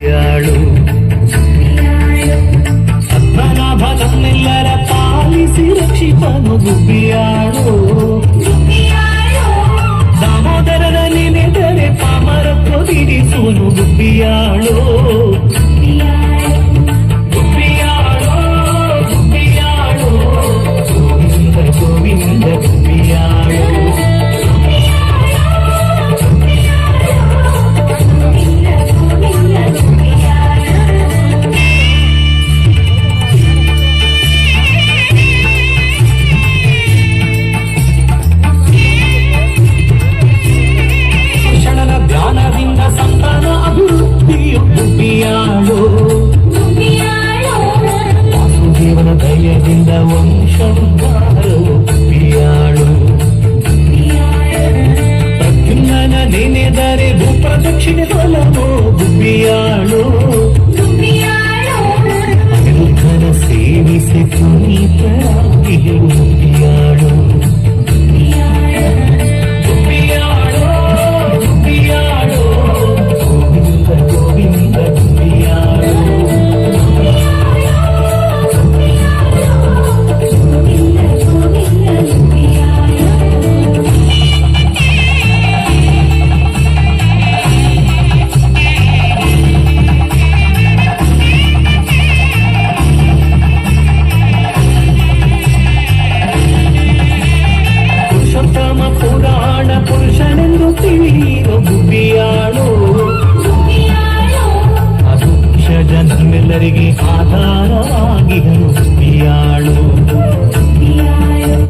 ಯಾಳು ಪದ್ಮನಾಭನನ್ನೆಲ್ಲರ policy ರಕ್ಷಿಪನು ಗುಬ್ಬಿಯಾಳು ವಾಸುದೇವನ ಧೈರ್ಯದಿಂದ ವಂಶೋದ್ಧಾರವು ಗುಬ್ಬಿಯಾಳು ಪ್ರದ್ಯುಮ್ನ ನೆನೆದರೆ ಭೂಪ್ರದಕ್ಷಿಣೆ ಬಲವೋ ಗುಬ್ಬಿಯಾಳು ಅನಿರುದ್ಧನ ಸೇವಿಸಿ ಪುನೀತರಾಗಿ ಗುಬ್ಬಿಯಾಳು ಅದು ಜನಮೆಲ್ಲರಿಗೆ ಆಧಾರವಾಗಿ ಗುಬ್ಬಿಯಾಳು